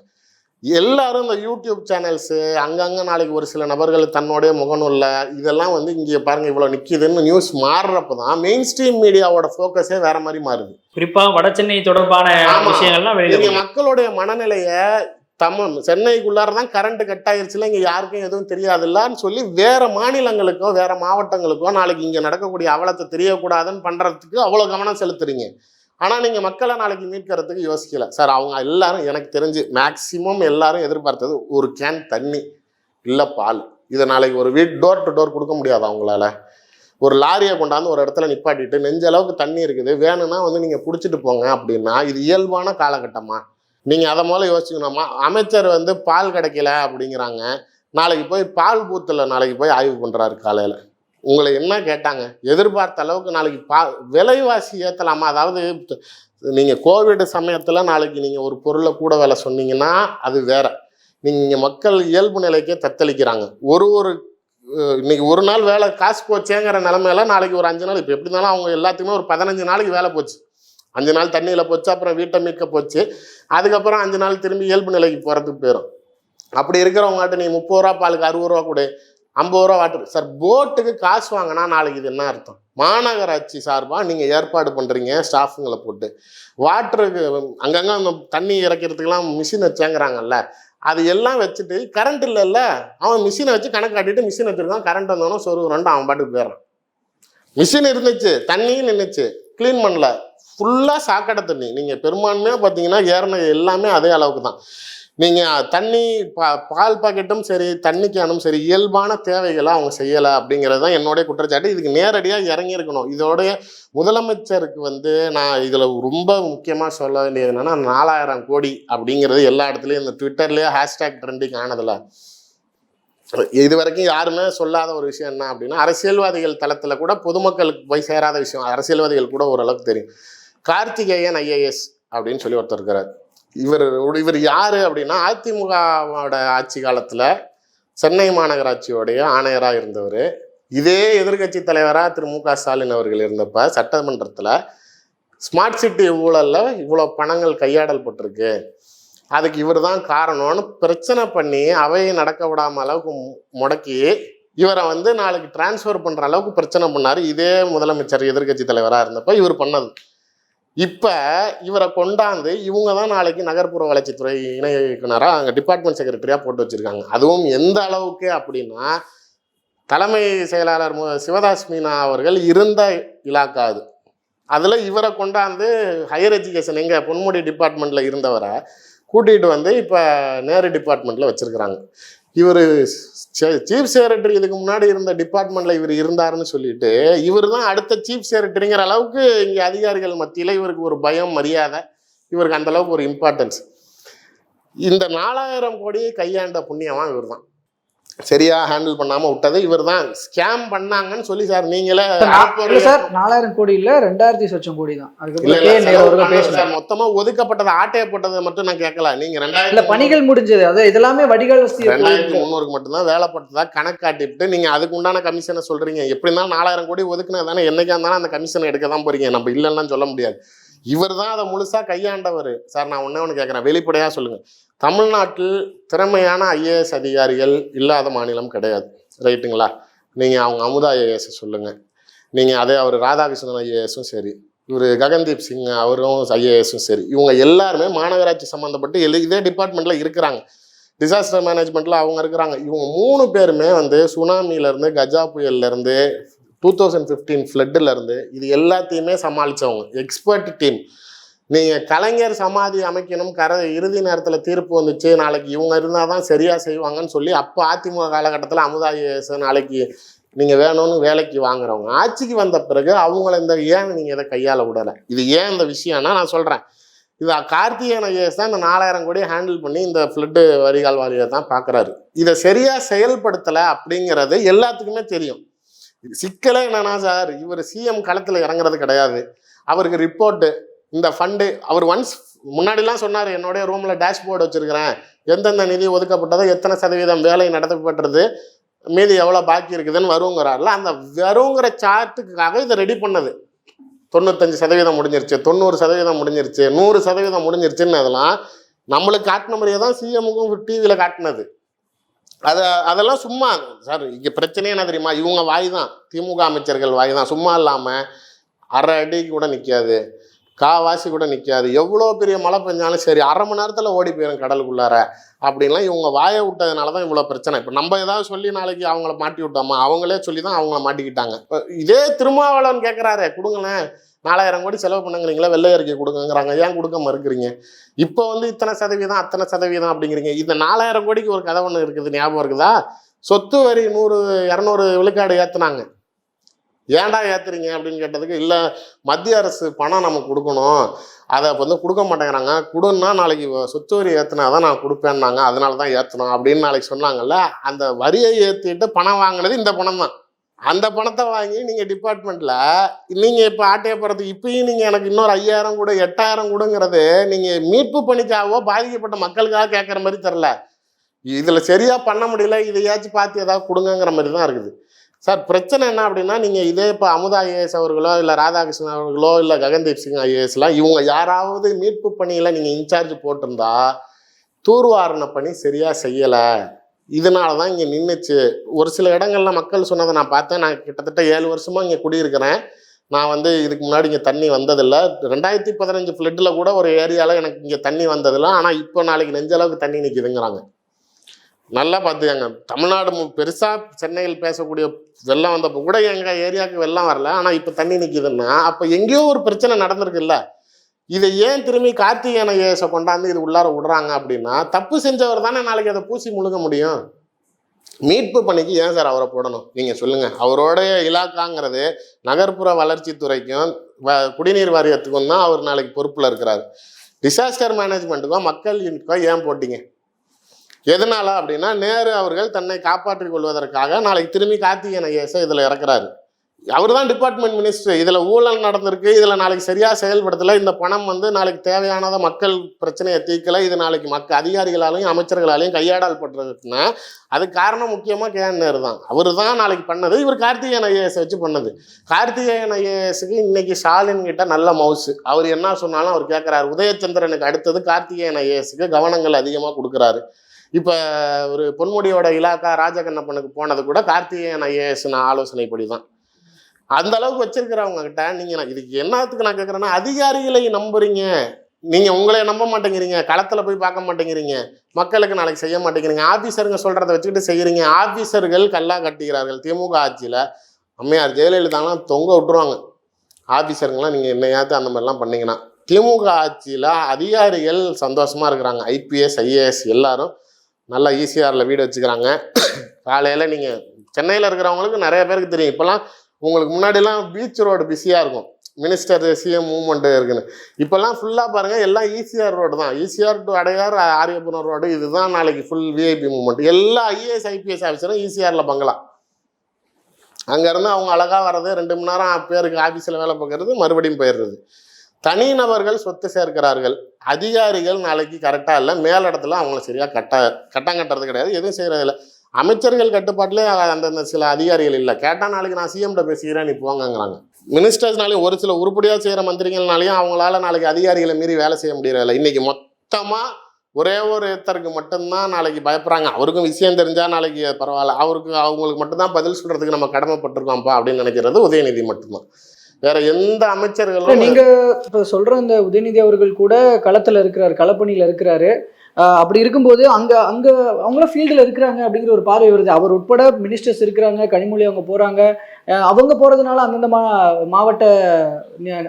எல்லாரும் இந்த யூடியூப் சேனல்ஸு அங்கங்கே நாளைக்கு ஒரு சில நபர்கள் தன்னுடைய முகநூல்ல இதெல்லாம் வந்து இங்கே பாருங்க இவ்வளோ நிற்கிதுன்னு நியூஸ் மாறுறப்ப தான் மெயின் ஸ்ட்ரீம் மீடியாவோட ஃபோக்கஸே வேற மாதிரி மாறுது. குறிப்பா வட சென்னை தொடர்பான. விஷயங்கள்லாம் மக்களுடைய மனநிலைய தமிழ். சென்னைக்குள்ளார தான் கரண்ட் கட் ஆயிருச்சுல இங்கே யாருக்கும் எதுவும் தெரியாதுல்லான்னு சொல்லி வேற மாநிலங்களுக்கோ வேற மாவட்டங்களுக்கோ நாளைக்கு இங்கே நடக்கக்கூடிய அவலத்தை தெரியக்கூடாதுன்னு பண்ணுறதுக்கு அவ்வளோ கவனம் செலுத்துறீங்க. ஆனால் நீங்கள் மக்களை நாளைக்கு மீட்கிறதுக்கு யோசிக்கல. சார் அவங்க எல்லாரும் எனக்கு தெரிஞ்சு மேக்சிமம் எல்லாரும் எதிர்பார்த்தது ஒரு கேன் தண்ணி இல்லை பால். இதை நாளைக்கு ஒரு வீட் டோர் டு டோர் கொடுக்க முடியாது அவங்களால ஒரு லாரியை கொண்டாந்து ஒரு இடத்துல நிப்பாட்டிட்டு நெஞ்ச அளவுக்கு தண்ணி இருக்குது வேணும்னா வந்து நீங்கள் பிடிச்சிட்டு போங்க அப்படின்னா இது இயல்பான காலகட்டமாக நீங்க அதை முதல்ல யோசிக்கணுமா அமைச்சர் வந்து பால் கிடைக்கல அப்படிங்கிறாங்க. நாளைக்கு போய் பால் பூத்துல நாளைக்கு போய் ஆய்வு பண்றாரு காலையில. உங்களை என்ன கேட்டாங்க? எதிர்பார்த்த அளவுக்கு நாளைக்கு பா விலைவாசி ஏத்தலாமா? அதாவது நீங்க கோவிட் சமயத்துல நாளைக்கு நீங்க ஒரு பொருளை கூட விலை சொன்னீங்கன்னா அது வேற. நீங்க மக்கள் இயல்பு நிலைக்கே தத்தளிக்கிறாங்க. ஒரு ஒரு இன்னைக்கு ஒரு நாள் வேலை காசு போச்சேங்கிற நிலமையில நாளைக்கு ஒரு அஞ்சு நாள். இப்போ எப்படி இருந்தாலும் அவங்க எல்லாத்துக்குமே ஒரு பதினஞ்சு நாளைக்கு வேலை போச்சு. அஞ்சு நாள் தண்ணியில் போச்சு அப்புறம் வீட்டை மீட்க போச்சு. அதுக்கப்புறம் அஞ்சு நாள் திரும்பி இயல்பு நிலைக்கு போகிறதுக்கு போயிடும் அப்படி இருக்கிறவங்ககிட்ட நீ முப்பது ரூபா பாலுக்கு அறுபது ரூபா கொடு ஐம்பது ரூபா வாட்டர் சார் போட்டுக்கு காசு வாங்கினா நாளைக்கு இது என்ன அர்த்தம்? மாநகராட்சி சார்பாக நீங்கள் ஏற்பாடு பண்ணுறீங்க ஸ்டாஃபுங்களை போட்டு. வாட்டருக்கு அங்கங்கே அந்த தண்ணி இறக்கிறதுக்கெல்லாம் மிஷின் வச்சாங்கிறாங்கல்ல அது எல்லாம் வச்சுட்டு கரண்ட் இல்லைல்ல அவன் மிஷினை வச்சு கணக்கு காட்டிட்டு மிஷின் வச்சிருக்கான் கரண்ட் வந்தோன்னா சொருகு அவன் பாட்டுக்கு போயிடுறான். மிஷின் இருந்துச்சு தண்ணியும் நின்றுச்சு க்ளீன் பண்ணல. ஃபுல்லாக சாக்கடை தண்ணி. நீங்கள் பெரும்பான்மையாக பார்த்தீங்கன்னா ஏறின எல்லாமே அதே அளவுக்கு தான். நீங்கள் தண்ணி பா பால் பாக்கெட்டும் சரி தண்ணி கேனும் சரி இயல்பான தேவைகளை அவங்க செய்யலை அப்படிங்கிறது தான் என்னுடைய குற்றச்சாட்டு. இதுக்கு நேரடியாக இறங்கியிருக்கணும் இதோடைய முதலமைச்சருக்கு வந்து நான் இதில் ரொம்ப முக்கியமாக சொல்ல வேண்டியது என்னென்னா நாலாயிரம் கோடி அப்படிங்கிறது எல்லா இடத்துலையும் இந்த ட்விட்டர்லேயே ஹேஷ்டேக் ட்ரெண்டிங் ஆனதில்ல இது வரைக்கும் யாருமே சொல்லாத ஒரு விஷயம் என்ன அப்படின்னா அரசியல்வாதிகள் தளத்தில் கூட பொதுமக்களுக்கு போய் சேராத விஷயம் அரசியல்வாதிகள் கூட ஓரளவுக்கு தெரியும். கார்த்திகேயன் ஐஏஎஸ் அப்படின்னு சொல்லி ஒருத்தர் இருக்கிறார் இவர் இவர் யார் அப்படின்னா அதிமுகவோட ஆட்சி காலத்தில் சென்னை மாநகராட்சியோடைய ஆணையராக இருந்தவர். இதே எதிர்க்கட்சி தலைவராக திரு மு க ஸ்டாலின் அவர்கள் இருந்தப்ப சட்டமன்றத்தில் ஸ்மார்ட் சிட்டி ஊழலில் இவ்வளோ பணங்கள் கையாடல் பட்டிருக்கு. அதுக்கு இவர் தான் காரணம்னு பிரச்சனை பண்ணி அவையை நடக்க விடாம அளவுக்கு மு- முடக்கி இவரை வந்து நாளைக்கு டிரான்ஸ்ஃபர் பண்ணுற அளவுக்கு பிரச்சனை பண்ணார். இதே முதலமைச்சர் எதிர்க்கட்சி தலைவராக இருந்தப்போ இவர் பண்ணது. இப்போ இவரை கொண்டாந்து இவங்க தான் நாளைக்கு நகர்ப்புற வளர்ச்சித்துறை இணை இயக்குனராக அங்கே டிபார்ட்மெண்ட் செக்ரட்டரியாக போட்டு வச்சுருக்காங்க. அதுவும் எந்த அளவுக்கு அப்படின்னா தலைமை செயலாளர் சிவதாஸ் மீனா அவர்கள் இருந்த இலாக்கா அது. அதில் இவரை கொண்டாந்து ஹையர் எஜுகேஷன் எங்கள் பொன்முடி டிபார்ட்மெண்ட்டில் இருந்தவரை கூட்டிகிட்டு வந்து இப்போ நேரு டிபார்ட்மெண்ட்டில் வச்சுருக்குறாங்க. இவர் சீஃப் செக்ரட்டரி இதுக்கு முன்னாடி இருந்த டிபார்ட்மெண்ட்ல இவர் இருந்தாருன்னு சொல்லிட்டு இவர் தான் அடுத்த சீஃப் செக்ரட்டரிங்கிற அளவுக்கு இங்கே அதிகாரிகள் மத்தியில் இவருக்கு ஒரு பயம் மரியாதை இவருக்கு அந்த அளவுக்கு ஒரு இம்பார்ட்டன்ஸ் இந்த நாலாயிரம் கோடியை கையாண்ட புண்ணியமாக இவர் தான் சரியா ஹேண்டில் பண்ணாம விட்டது. இவர் தான் ஸ்கேம் பண்ணாங்கன்னு சொல்லி சார் நீங்களே இல்ல சார் நாலாயிரம் கோடி இல்ல ரெண்டாயிரத்தி சொச்சம் கோடி தான். இல்ல இல்ல சார் மொத்தமா ஒதுக்கப்பட்டது ஆட்டைய போட்டதை மட்டும் நான் கேட்கல. நீங்க இல்ல ரெண்டாயிரத்தி பணிகள் முடிஞ்சது. அது இதெல்லாமே வடிகால் வசதி ரெண்டாயிரத்தி முந்நூறுக்கு மட்டும்தான் வேலை பட்டதா கணக்கு காட்டிட்டு நீங்க அதுக்கு உண்டான கமிஷனை சொல்றீங்க. எப்படி இருந்தாலும் நாலாயிரம் கோடி ஒதுக்குனா தானே. என்னைக்கா இருந்தாலும் அந்த கமிஷனை எடுக்க தான் போறீங்க. நம்ம இல்லைன்னா சொல்ல முடியாது. இவர் தான் அதை முழுசா கையாண்டவர். சார் நான் ஒன்று கேட்குறேன். வெளிப்படையா சொல்லுங்க. தமிழ்நாட்டில் திறமையான ஐஏஎஸ் அதிகாரிகள் இல்லாத மாநிலம் கிடையாது. ரைட்டுங்களா? நீங்கள் அவங்க அமுதா ஐஏஎஸ் சொல்லுங்கள் நீங்கள் அதே அவர் ராதாகிருஷ்ணன் ஐஏஎஸும் சரி இவர் ககன்தீப் சிங் அவரும் ஐஏஎஸும் சரி இவங்க எல்லாருமே மாநகராட்சி சம்மந்தப்பட்டு எல் இதே டிபார்ட்மெண்ட்டில் இருக்கிறாங்க. டிசாஸ்டர் மேனேஜ்மெண்ட்டில் அவங்க இருக்கிறாங்க. இவங்க மூணு பேருமே வந்து சுனாமில கஜா புயல்ல இருந்து டூ தௌசண்ட் ஃபிஃப்டீன் ஃப்ளட்டுலேருந்து இது எல்லாத்தையுமே சமாளித்தவங்க எக்ஸ்பர்ட் டீம். நீங்கள் கலைஞர் சமாதி அமைக்கணும் கர இறுதி நேரத்தில் தீர்ப்பு வந்துச்சு நாளைக்கு இவங்க இருந்தால் தான் சரியாக செய்வாங்கன்னு சொல்லி அப்போ அதிமுக காலகட்டத்தில் அமுதா நாளைக்கு நீங்கள் வேணும்னு வேலைக்கு வாங்குறவங்க. ஆட்சிக்கு வந்த பிறகு அவங்கள இந்த ஏன் நீங்கள் இதை கையாள விடலை? இது ஏன் இந்த விஷயம்னா நான் சொல்கிறேன் இது கார்த்திகேயன் ஐஏஎஸ் தான் இந்த நாலாயிரம் கோடி ஹேண்டில் பண்ணி இந்த ஃப்ளட்டு வரிகால் வாரியை தான் பார்க்குறாரு இதை சரியாக செயல்படுத்தலை அப்படிங்கிறது எல்லாத்துக்குமே தெரியும். சிக்கலே என்னன்னா சார் இவர் சிஎம் களத்தில் இறங்குறது கிடையாது. அவருக்கு ரிப்போர்ட்டு இந்த ஃபண்டு அவர் ஒன்ஸ் முன்னாடிலாம் சொன்னார் என்னுடைய ரூமில் டேஷ்போர்டு வச்சுருக்கிறேன். எந்தெந்த நிதி ஒதுக்கப்பட்டதோ எத்தனை சதவீதம் வேலை நடத்தப்பட்டது மீதி எவ்வளோ பாக்கி இருக்குதுன்னு வருங்கிறார்ல அந்த வருங்கிற சார்ட்டுக்காக இதை ரெடி பண்ணது. தொண்ணூத்தஞ்சு சதவீதம் முடிஞ்சிருச்சு தொண்ணூறு சதவீதம் முடிஞ்சிருச்சு நூறு சதவீதம் முடிஞ்சிருச்சுன்னு அதெல்லாம் நம்மளுக்கு காட்டின மாதிரியே தான் சிஎமுக்கும் டிவியில் காட்டினது. அதை அதெல்லாம் சும்மா சார் இங்கே பிரச்சனையே என்ன தெரியுமா? இவங்க வாய் தான் திமுக அமைச்சர்கள் வாய் தான். சும்மா இல்லாமல் அரை அடிக்கு கூட நிற்காது காவாசி கூட நிற்காது எவ்வளோ பெரிய மழை பெஞ்சாலும் சரி அரை மணி நேரத்தில் ஓடி போயிடும் கடலுக்குள்ளார. அப்படின்லாம் இவங்க வாயை விட்டதுனால தான் இவ்வளோ பிரச்சனை. இப்போ நம்ம ஏதாவது சொல்லி நாளைக்கு அவங்கள மாட்டி விட்டோமா? அவங்களே சொல்லி தான் அவங்கள மாட்டிக்கிட்டாங்க. இப்போ இதே திருமாவளவன் கேட்குறாரு கொடுங்களேன். நாலாயிரம் கோடி செலவு பண்ணுங்கிறீங்களா வெள்ளை அறிக்கை கொடுங்கங்கிறாங்க. ஏன் கொடுக்க மறுக்கிறீங்க? இப்போ வந்து இத்தனை சதவீதம் அத்தனை சதவீதம் அப்படிங்கிறீங்க. இந்த நாலாயிரம் கோடிக்கு ஒரு கதை ஒன்று இருக்குது ஞாபகம் இருக்குதா? சொத்து வரி நூறு இரநூறு விழுக்காடு ஏற்றுனாங்க ஏன்டா ஏத்துறீங்க அப்படின்னு கேட்டதுக்கு இல்லை மத்திய அரசு பணம் நம்ம கொடுக்கணும். அதை வந்து கொடுக்க மாட்டேங்கிறாங்க. கொடுன்னா நாளைக்கு சொத்து வரி ஏற்றினா தான் நான் கொடுப்பேன்னாங்க. அதனால தான் ஏற்றணும் அப்படின்னு நாளைக்கு சொன்னாங்கல்ல அந்த வரியை ஏற்றிட்டு பணம் வாங்கினது இந்த பணம் தான். அந்த பணத்தை வாங்கி நீங்கள் டிபார்ட்மெண்ட்டில் நீங்கள் இப்போ ஆட்டையை போகிறதுக்கு இப்பயும் நீங்கள் எனக்கு இன்னொரு ஐயாயிரம் கூட எட்டாயிரம் கூடங்கிறது நீங்கள் மீட்பு பணிக்காகவோ பாதிக்கப்பட்ட மக்களுக்காக கேட்குற மாதிரி தெரில இதில் சரியாக பண்ண முடியல இதையாச்சும் பார்த்து ஏதாவது கொடுங்கங்கிற மாதிரி தான் இருக்குது. சார் பிரச்சனை என்ன அப்படின்னா நீங்கள் இதே இப்போ அமுதா ஐஏஎஸ் அவர்களோ இல்லை ராதாகிருஷ்ணன் அவர்களோ இல்லை ககன்தீப் சிங் ஐஏஎஸ்லாம் இவங்க யாராவது மீட்பு பணியில் நீங்கள் இன்சார்ஜ் போட்டிருந்தா தூர்வாரண பணி சரியாக செய்யலை. இதனால தான் இங்கே நின்றுச்சு ஒரு சில இடங்கள்ல மக்கள் சொன்னதை நான் பார்த்தேன். நான் கிட்டத்தட்ட ஏழு வருஷமாக இங்கே குடியிருக்கிறேன். நான் வந்து இதுக்கு முன்னாடி இங்கே தண்ணி வந்ததில்லை. ரெண்டாயிரத்தி பதினஞ்சு ஃப்ளட்டில் கூட ஒரு ஏரியாவில் எனக்கு இங்கே தண்ணி வந்ததில்லை. ஆனால் இப்போ நாளைக்கு நெஞ்சளவுக்கு தண்ணி நிற்கிதுங்கிறாங்க நல்லா பார்த்துக்கங்க. தமிழ்நாடு பெருசாக சென்னையில் பேசக்கூடிய வெள்ளம் வந்தப்போ கூட எங்கள் ஏரியாவுக்கு வெள்ளம் வரல. ஆனால் இப்போ தண்ணி நிற்கிதுன்னா அப்போ எங்கேயோ ஒரு பிரச்சனை நடந்திருக்குல்ல. இதை ஏன் திரும்பி கார்த்திகேயன ஏச கொண்டாந்து இது உள்ளார விடுறாங்க அப்படின்னா தப்பு செஞ்சவர் தானே நாளைக்கு அதை பூசி முழுக முடியும். மீட்பு பணிக்கு ஏன் சார் அவரை போடணும்? நீங்கள் சொல்லுங்கள் அவரோடைய இலாக்காங்கிறது நகர்ப்புற வளர்ச்சித்துறைக்கும் வ குடிநீர் வாரியத்துக்கும் தான் அவர் நாளைக்கு பொறுப்பில் இருக்கிறார். டிசாஸ்டர் மேனேஜ்மெண்ட்டுக்கும் மக்கள் யூனிட்க்கோ ஏன் போட்டீங்க? எதனால அப்படின்னா நேரு அவர்கள் தன்னை காப்பாற்றிக் கொள்வதற்காக நாளைக்கு திரும்பி கார்த்திகேயன் ஐஏஎஸ் இதில் இறக்குறாரு. அவர் தான் டிபார்ட்மெண்ட் மினிஸ்டர் இதில் ஊழல் நடந்திருக்கு. இதில் நாளைக்கு சரியாக செயல்படுத்தலை. இந்த பணம் வந்து நாளைக்கு தேவையானதை மக்கள் பிரச்சனையை தீர்க்கலை. இது நாளைக்கு மக்கள் அதிகாரிகளாலையும் அமைச்சர்களாலையும் கையாடல் பட்டிருக்குன்னா அதுக்கு காரணம் முக்கியமாக கே. நேரு தான். அவர் தான் நாளைக்கு பண்ணது. இவர் கார்த்திகேயன் ஐஏஎஸ் வச்சு பண்ணது. கார்த்திகேயன் ஐஏஎஸ்க்கு இன்னைக்கு ஸ்டாலின் கிட்ட நல்ல மவுசு. அவர் என்ன சொன்னாலும் அவர் கேட்குறாரு உதயச்சந்திரனுக்கு அடுத்தது கார்த்திகேயன் ஐஏஎஸ்க்கு கவனங்கள் அதிகமாக கொடுக்குறாரு. இப்போ ஒரு பொன்முடியோட இலாக்கா ராஜகண்ணப்பனுக்கு போனது கூட கார்த்திகேயன் ஐஏஎஸ் ஆலோசனைப்படி தான் அந்த அளவுக்கு வச்சிருக்கிறவங்க கிட்ட நீங்க நான் இதுக்கு என்னத்துக்கு நான் கேட்குறேன்னா அதிகாரிகளை நம்புறீங்க. நீங்க உங்களை நம்ப மாட்டேங்கிறீங்க. களத்துல போய் பார்க்க மாட்டேங்கிறீங்க. மக்களுக்கு நாளைக்கு செய்ய மாட்டேங்கிறீங்க. ஆபீசருங்க சொல்றதை வச்சுக்கிட்டு செய்யறீங்க. ஆபீசர்கள் கல்லா கட்டுகிறார்கள். திமுக ஆட்சியில அம்மையார் ஜெயலலிதாலாம் தொங்க விட்டுருவாங்க. ஆபீசருங்களாம் நீங்க என்னையாவது அந்த மாதிரிலாம் பண்ணீங்கன்னா திமுக ஆட்சியில அதிகாரிகள் சந்தோஷமா இருக்கிறாங்க. ஐபிஎஸ் ஐஏஎஸ் எல்லாரும் நல்லா ஈசிஆரில் வீடு வச்சுக்கிறாங்க. காலையில் நீங்கள் சென்னையில் இருக்கிறவங்களுக்கு நிறைய பேருக்கு தெரியும். இப்போல்லாம் உங்களுக்கு முன்னாடிலாம் பீச் ரோடு பிஸியாக இருக்கும். மினிஸ்டர் சிஎம் மூமெண்ட்டு இருக்குன்னு. இப்போல்லாம் ஃபுல்லாக பாருங்கள் எல்லாம் ஈசிஆர் ரோடு தான். ECR to Adyar Ariyapuram road இதுதான் நாளைக்கு ஃபுல் விஐபி மூவ்மெண்ட் எல்லா ஐஏஎஸ் ஐபிஎஸ் ஆஃபீஸரும் ஈசிஆரில் பங்களா அங்கேருந்து அவங்க அழகாக வர்றது ரெண்டு மணி நேரம் பேருக்கு ஆஃபீஸில் வேலை பார்க்கறது மறுபடியும் போயிடுறது. தனிநபர்கள் சொத்து சேர்க்கிறார்கள். அதிகாரிகள் நாளைக்கு கரெக்டாக இல்லை. மேலிடத்துல அவங்கள சரியாக கட்ட கட்டம் கட்டுறது கிடையாது. எதுவும் செய்கிறது இல்லை. அமைச்சர்கள் கட்டுப்பாட்டிலே அந்தந்த சில அதிகாரிகள் இல்லை. கேட்டால் நாளைக்கு நான் சிஎம்கிட்ட பேசிக்கிறேன் நீ போங்கங்கிறாங்க. மினிஸ்டர்ஸ்னாலையும் ஒரு சில உருப்படியாக செய்கிற மந்திரிகள்னாலையும் அவங்களால நாளைக்கு அதிகாரிகளை மீறி வேலை செய்ய முடியறதில்ல இன்னைக்கு மொத்தமாக ஒரே ஒரு ஒருத்தருக்கு மட்டும்தான் நாளைக்கு பயப்படுறாங்க. அவருக்கும் விஷயம் தெரிஞ்சால் நாளைக்கு பரவாயில்ல. அவருக்கு அவங்களுக்கு மட்டும்தான் பதில் சொல்கிறதுக்கு நம்ம கடமைப்பட்டிருக்கோம்ப்பா அப்படின்னு நினைக்கிறது உதயநிதி மட்டும்தான். வேற எந்த அமைச்சர்களும் நீங்க இப்ப சொல்ற அந்த உதயநிதி அவர்கள் கூட களத்துல இருக்கிறாரு களப்பணியில இருக்கிறாரு. அப்படி இருக்கும்போது அங்க அங்க அவங்களாம் ஃபீல்டில் இருக்கிறாங்க அப்படிங்கிற ஒரு பார்வை வருது. அவர் உட்பட மினிஸ்டர்ஸ் இருக்கிறாங்க கனிமொழி அவங்க போறாங்க. அவங்க போறதுனால அந்தந்த மா மாவட்ட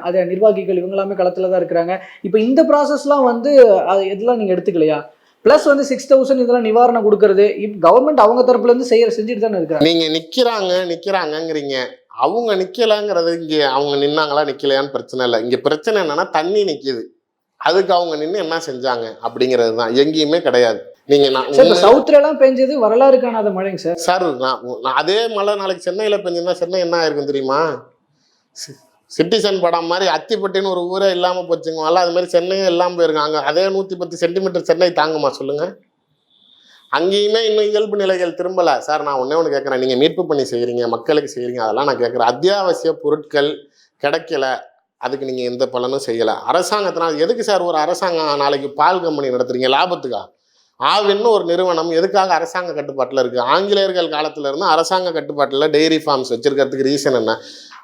அது நிர்வாகிகள் இவங்க எல்லாமே களத்துல தான் இருக்கிறாங்க. இப்போ இந்த ப்ராசஸ்லாம் வந்து அது எதெல்லாம் நீங்க எடுத்துக்கலையா? ப்ளஸ் வந்து சிக்ஸ் தௌசண்ட் இதெல்லாம் நிவாரணம் கொடுக்கறது இப்போ கவர்மெண்ட் அவங்க தரப்புல இருந்து செய்யற செஞ்சுட்டு தானே இருக்காங்க நீங்க நிக்கிறாங்க நிக்கிறாங்கங்கிறீங்க. அவங்க நிக்கலங்கிறது இங்க அவங்க நின்னாங்களா நிக்கலையான்னு பிரச்சனை இல்லை. இங்க பிரச்சனை என்னன்னா தண்ணி நிக்குது. அதுக்கு அவங்க நின்று என்ன செஞ்சாங்க அப்படிங்கிறது தான். எங்கேயுமே கிடையாது. நீங்க நான் எல்லாம் பெஞ்சது வரலாறு காணாத மழைங்க சார். சார் நான் அதே மழை நாளைக்கு சென்னையில பெஞ்சிருந்தா சென்னை என்ன ஆயிருக்கும் தெரியுமா? சிட்டிசன் படம் மாதிரி அத்திப்பட்டின்னு ஒரு ஊரே இல்லாம போச்சுங்களால அது மாதிரி சென்னையே இல்லாம போயிருக்காங்க. அதே நூத்தி பத்து சென்டிமீட்டர் சென்னை தாங்குமா சொல்லுங்க? அங்கேயுமே இன்னும் இயல்பு நிலைகள் திரும்பலை. சார் நான் ஒன்றே ஒன்று கேட்குறேன் நீங்கள் மீட்பு பண்ணி செய்கிறீங்க மக்களுக்கு செய்கிறீங்க அதெல்லாம் நான் கேட்குறேன் அத்தியாவசிய பொருட்கள் கிடைக்கல. அதுக்கு நீங்கள் எந்த பலனும் செய்யலை. அரசாங்கத்தினால் எதுக்கு சார் ஒரு அரசாங்கம் நாளைக்கு பால் கம்பெனி நடத்துறீங்க? லாபத்துக்கா? ஆவின்னு ஒரு நிறுவனம் எதுக்காக அரசாங்க கட்டுப்பாட்டில் இருக்குது ஆங்கிலேயர்கள் காலத்தில் இருந்து அரசாங்க கட்டுப்பாட்டில் டெய்ரி ஃபார்ம்ஸ் வச்சுருக்கிறதுக்கு ரீசன் என்ன?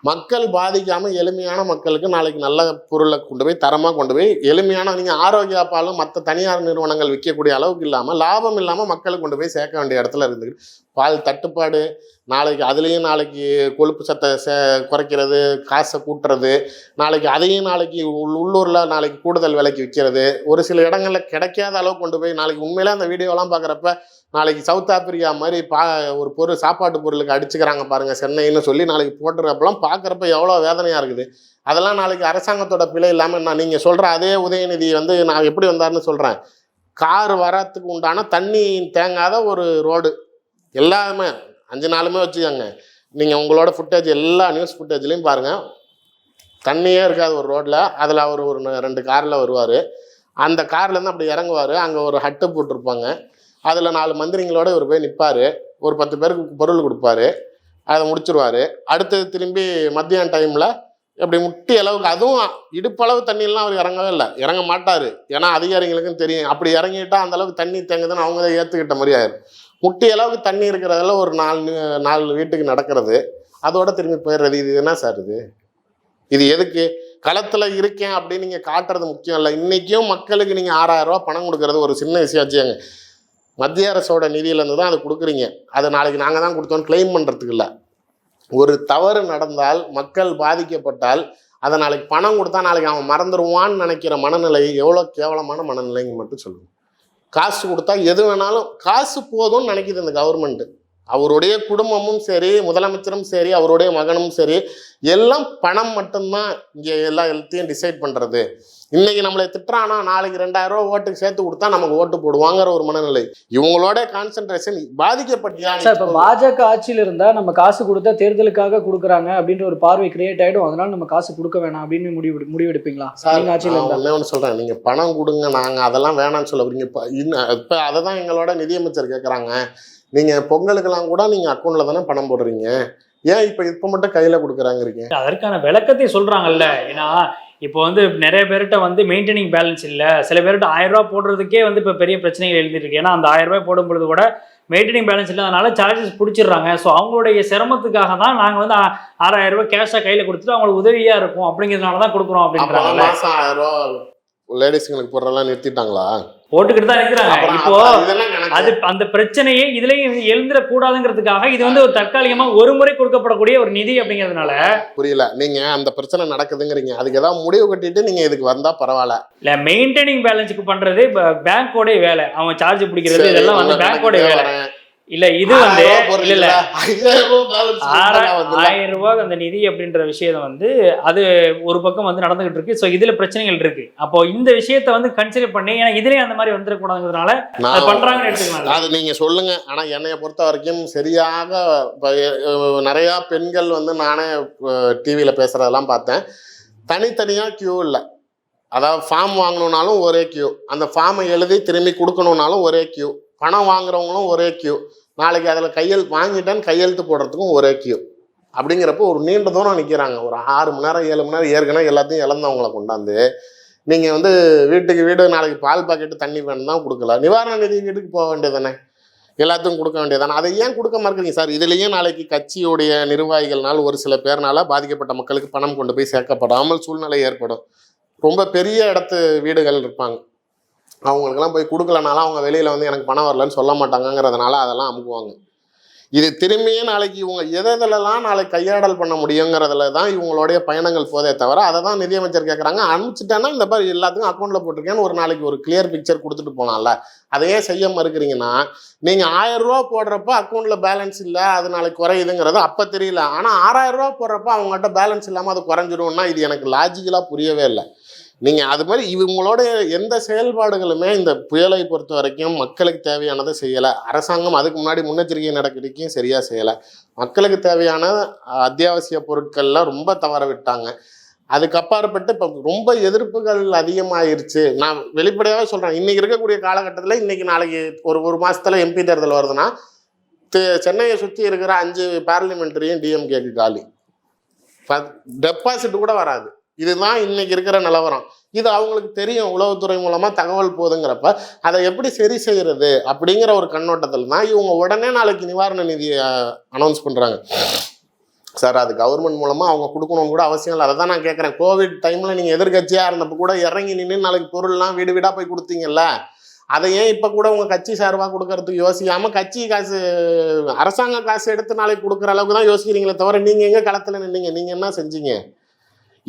மக்கள் பாதிக்காம எளிமையான மக்களுக்கு நாளைக்கு நல்ல பொருளை கொண்டு போய் தரமாக கொண்டு போய் எளிமையான நீங்கள் ஆரோக்கிய பாலும் மற்ற தனியார் நிறுவனங்கள் விற்கக்கூடிய அளவுக்கு இல்லாமல் லாபம் இல்லாமல் மக்களை கொண்டு போய் சேர்க்க வேண்டிய இடத்துல இருந்துக்கிட்டு பால் தட்டுப்பாடு நாளைக்கு அதுலேயும் நாளைக்கு கொழுப்பு சத்தை சே குறைக்கிறது காசை கூட்டுறது நாளைக்கு அதையும் நாளைக்கு உள்ளூரில் நாளைக்கு கூடுதல் விலைக்கு விற்கிறது ஒரு சில இடங்களில் கிடைக்காத அளவுக்கு கொண்டு போய் நாளைக்கு உண்மையிலே அந்த வீடியோலாம் பார்க்குறப்ப நாளைக்கு சவுத் ஆப்பிரிக்கா மாதிரி பா ஒரு பொருள் சாப்பாட்டு பொருளுக்கு அடிச்சுக்கிறாங்க பாருங்கள் சென்னைன்னு சொல்லி நாளைக்கு போட்டுறப்பெல்லாம் பார்க்குறப்ப எவ்வளோ வேதனையாக இருக்குது. அதெல்லாம் நாளைக்கு அரசாங்கத்தோட பிழை இல்லாமல் நான் நீங்கள் சொல்கிற அதே உதயநிதி வந்து நான் எப்படி வந்தாருன்னு சொல்கிறேன் கார் வரத்துக்கு உண்டான தண்ணி தேங்காத ஒரு ரோடு. எல்லாமே அஞ்சு நாளுமே வச்சுக்கோங்க. நீங்கள் உங்களோட ஃபுட்டேஜ் எல்லா நியூஸ் ஃபுட்டேஜ்லேயும் பாருங்கள் தண்ணியே இருக்காது ஒரு ரோட்டில் அதில் அவர் ஒரு ரெண்டு காரில் வருவார். அந்த கார்லேருந்து அப்படி இறங்குவார். அங்கே ஒரு ஹட்டு போட்டிருப்பாங்க. அதில் நாலு மந்திரிங்களோட இவர் போய் நிற்பார் ஒரு பத்து பேருக்கு பொருள் கொடுப்பாரு. அதை முடிச்சிருவார். அடுத்தது திரும்பி மத்தியான டைமில் இப்படி முட்டி அளவுக்கு அதுவும் இடுப்பளவு தண்ணியெல்லாம் அவர் இறங்கவே இல்லை. இறங்க மாட்டார். ஏன்னா அதிகாரிகளுக்கும் தெரியும். அப்படி இறங்கிட்டால் அந்தளவுக்கு தண்ணி தேங்குதுன்னு அவங்க தான் ஏற்றுக்கிட்ட மாதிரி ஆயிரும். முட்டி அளவுக்கு தண்ணி இருக்கிறதுல ஒரு நாலு நாலு வீட்டுக்கு நடக்கிறது. அதோட திரும்பி போயிடுறது. இது என்ன சார் இது? இது எதுக்கு? களத்தில் இருக்கேன் அப்படின்னு நீங்கள் காட்டுறது முக்கியம் இல்லை. இன்றைக்கும் மக்களுக்கு நீங்கள் ஆறாயிரரூவா பணம் கொடுக்கறது ஒரு சின்ன விஷயம் மத்திய அரசோட நிதியிலேருந்து தான் அதை கொடுக்குறீங்க. அதை நாளைக்கு நாங்கள் தான் கொடுத்தோம்னு கிளைம் பண்ணுறதுக்கு இல்லை. ஒரு தவறு நடந்தால் மக்கள் பாதிக்கப்பட்டால் அதை நாளைக்கு பணம் கொடுத்தா நாளைக்கு அவன் மறந்துடுவான்னு நினைக்கிற மனநிலை எவ்வளோ கேவலமான மனநிலைங்க மட்டும் சொல்லுவோம் காசு கொடுத்தா எது வேணாலும் காசு போதும்னு நினைக்குது இந்த கவர்மெண்ட் அவருடைய குடும்பமும் சரி முதலமைச்சரும் சரி அவருடைய மகனும் சரி எல்லாம் பணம் மட்டும்தான் இங்கே எல்லா எல்லாத்தையும் டிசைட் பண்ணுறது இன்னைக்கு நம்மளை திட்டுறானா நாளைக்கு ரெண்டாயிரம் ரூபா ஓட்டுக்கு சேர்த்து கொடுத்தா நமக்கு ஓட்டு போடுவாங்கிற ஒரு மனநிலை. இவங்களோட கான்சென்ட்ரேஷன் பாதிக்கப்பட்டியா? சார் இப்போ பாஜக ஆட்சியில் இருந்தா நம்ம காசு கொடுத்தா தேர்தலுக்காக கொடுக்குறாங்க அப்படின்ற ஒரு பார்வை கிரியேட் ஆயிடும். அதனால நம்ம காசு கொடுக்க வேணாம் அப்படின்னு முடிவு முடிவெடுப்பீங்களா சார் நீங்க ஆட்சியில் ஒன்று சொல்கிறேன் நீங்கள் பணம் கொடுங்க நாங்கள் அதெல்லாம் வேணாம்னு சொல்ல வரீங்க. இப்போ இன்னும் இப்போ அதை தான் எங்களோட நிதியமைச்சர் கேட்குறாங்க நீங்கள் பொங்கலுக்கெல்லாம் கூட நீங்கள் அக்கௌண்ட்டில் தானே பணம் போடுறீங்க? ஏன் இப்போ இப்போ மட்டும் கையில் கொடுக்குறாங்கிறீங்க அதற்கான விளக்கத்தை சொல்றாங்கல்ல. ஏன்னா இப்போ வந்து நிறைய பேர்கிட்ட வந்து மெயின்டைனிங் பேலன்ஸ் இல்லை. சில பேர்கிட்ட ஆயிரம் ரூபாய் போடுறதுக்கே வந்து இப்போ பெரிய பிரச்சனைகள் எழுதிட்டு இருக்கு. ஏன்னா அந்த ஆயிரம் ரூபாய் போடும் பொழுது கூட மெயின்டைனிங் பேலன்ஸ் இல்லாதனால சார்ஜஸ் பிடிச்சிடுறாங்க. ஸோ அவங்களுடைய சிரமத்துக்காக தான் நாங்கள் வந்து ஆ- ஆறாயிரம் ரூபாய் கேஷாக கையில் கொடுத்துட்டு அவங்களுக்கு உதவியாக இருக்கும். அப்படிங்கிறதுனால தான் கொடுக்குறோம் அப்படின்றாங்க லேடிஸ்களுக்கு லேடிஸுங்களுக்கு போடுறதெல்லாம் நிறுத்திட்டாங்களா? போட்டுக்கிட்டு தான் இருக்கிறாங்க இப்போ. அது அந்த பிரச்சனையே இதுலயும் எழுந்துடக்கூடாதுங்கிறதுக்காக இது வந்து ஒரு தற்காலிகமா ஒரு முறை கொடுக்கப்படக்கூடிய ஒரு நிதி அப்படிங்கிறதுனால. புரியல. நீங்க அந்த பிரச்சனை நடக்குதுங்கிறீங்க. அதுக்கு ஏதாவது முடிவு கட்டிட்டு நீங்க இதுக்கு வந்தா பரவாயில்ல. இல்ல மெயின்டைனிங் பேலன்ஸுக்கு பண்றது பேங்கோட வேலை. அவன் சார்ஜ் பிடிக்கிறது இதெல்லாம் வந்து உங்க பேங்கோட கணக்குக்கே வேலை. இல்ல இது வந்து இல்ல. ஆயிரம் ரூபாய் அந்த நிதி அப்படின்ற விஷயம் வந்து அது ஒரு பக்கம் வந்து நடந்துகிட்டு இருக்கு. ஸோ இதுல பிரச்சனைகள் இருக்கு. அப்போ இந்த விஷயத்தை வந்து கன்சிடர் பண்ணி ஏன்னா இதுலயே அந்த மாதிரி வந்துடக்கூடாதுங்கிறதுனால பண்றாங்கன்னு எடுத்துக்கலாம். அது நீங்க சொல்லுங்க. ஆனா என்னைய பொறுத்த வரைக்கும் சரியாக நிறைய பெண்கள் வந்து நானே டிவியில பேசுறதெல்லாம் பார்த்தேன். தனித்தனியா கியூ இல்லை. அதாவது ஃபார்ம் வாங்கணும்னாலும் ஒரே கியூ அந்த ஃபார்மை எழுதி திரும்பி கொடுக்கணும்னாலும் ஒரே கியூ பணம் வாங்குறவங்களும் ஒரே கியூ நாளைக்கு அதில் கையெழுத்து வாங்கிட்டேன்னு கையெழுத்து போடுறதுக்கும் ஒரே கியூ அப்படிங்கிறப்போ ஒரு நீண்ட தூரம் நிற்கிறாங்க ஒரு ஆறு மணி நேரம் ஏழு மணி நேரம் ஏற்கனவே எல்லாத்தையும் இழந்தவங்களை கொண்டாந்து நீங்கள் வந்து வீட்டுக்கு வீடு நாளைக்கு பால் பாக்கெட்டு தண்ணி வேணும் தான் கொடுக்கல. நிவாரண நிதி வீட்டுக்கு போக வேண்டியதானே எல்லாத்துக்கும் கொடுக்க வேண்டியதானே அதை ஏன் கொடுக்க மாட்டேங்கிறீங்க சார்? இதுலேயும் நாளைக்கு கட்சியுடைய நிர்வாகிகள்னால் ஒரு சில பேர்னால பாதிக்கப்பட்ட மக்களுக்கு பணம் கொண்டு போய் சேர்க்கப்படாமல் சூழ்நிலை ஏற்படும். ரொம்ப பெரிய இடத்து வீடுகள் இருப்பாங்க. அவங்களுக்கெல்லாம் போய் கொடுக்கலனாலும் அவங்க வெளியில் வந்து எனக்கு பணம் வரலன்னு சொல்ல மாட்டாங்கங்கிறதுனால அதெல்லாம் அமுக்குவாங்க. இது திரும்பியே நாளைக்கு இவங்க எதெல்லாம் நாளைக்கு கையாடல் பண்ண முடியுங்கிறதுல தான் இவங்களுடைய பயணங்கள் போதே தவிர அதை தான் நிதியமைச்சர் கேட்குறாங்க அனுப்பிச்சிட்டேன்னா இந்த மாதிரி எல்லாத்துக்கும் அக்கௌண்ட்டில் போட்டிருக்கேன்னு ஒரு நாளைக்கு ஒரு கிளியர் பிக்சர் கொடுத்துட்டு போகலாம்ல அதையே செய்ய மறுக்கிறீங்கன்னா நீங்கள் ஆயிரம் ரூபா போடுறப்ப அக்கௌண்ட்டில் பேலன்ஸ் இல்லை அது நாளைக்கு குறையுதுங்கிறது அப்போ தெரியல. ஆனால் ஆறாயிரம் ரூபா போடுறப்ப அவங்ககிட்ட பேலன்ஸ் இல்லாமல் அது குறைஞ்சிடும்னா இது எனக்கு லாஜிக்கலாக புரியவே இல்லை. நீங்கள் அது மாதிரி இவங்களோட எந்த செயல்பாடுகளுமே இந்த புயலை பொறுத்த வரைக்கும் மக்களுக்கு தேவையானதை செய்யலை. அரசாங்கம் அதுக்கு முன்னாடி முன்னெச்சரிக்கை நடவடிக்கையும் சரியாக செய்யலை. மக்களுக்கு தேவையான அத்தியாவசிய பொருட்கள்லாம் ரொம்ப தவற விட்டாங்க. அதுக்கு அப்பாற்பட்டு இப்போ ரொம்ப எதிர்ப்புகள் அதிகமாயிருச்சு. நான் வெளிப்படையாகவே சொல்கிறேன் இன்றைக்கி இருக்கக்கூடிய காலகட்டத்தில் இன்றைக்கி நாளைக்கு ஒரு ஒரு மாதத்தில் எம்பி தேர்தல் வருதுன்னா தெ- சென்னையை சுற்றி இருக்கிற அஞ்சு பார்லிமெண்ட்ரியும் டிஎம்கேக்கு காலி. டெபாசிட் கூட வராது. இதுதான் இன்னைக்கு இருக்கிற நிலவரம். இது அவங்களுக்கு தெரியும். உளவுத்துறை மூலமா தகவல் போதுங்கிறப்ப அதை எப்படி சரி செய்யறது அப்படிங்கிற ஒரு கண்ணோட்டத்தில் தான் இவங்க உடனே நாளைக்கு நிவாரண நிதியை அனௌன்ஸ் பண்றாங்க. சார் அது கவர்மெண்ட் மூலமாக அவங்க கொடுக்கணும்னு கூட அவசியம் இல்லை. அதை தான் நான் கேட்குறேன். கோவிட் டைமில் நீங்கள் எதிர்கட்சியாக இருந்தப்ப கூட இறங்கி நின்று நாளைக்கு பொருள்லாம் வீடு வீடாக போய் கொடுத்தீங்கல்ல? அதை ஏன் இப்போ கூட உங்கள் கட்சி சார்பாக கொடுக்கறதுக்கு யோசிக்காமல் கட்சி காசு அரசாங்க காசு எடுத்து நாளைக்கு கொடுக்குற அளவுக்கு தான் யோசிக்கிறீங்களே தவிர நீங்கள் எங்கே களத்தில் நின்றீங்க நீங்கள் என்ன செஞ்சீங்க?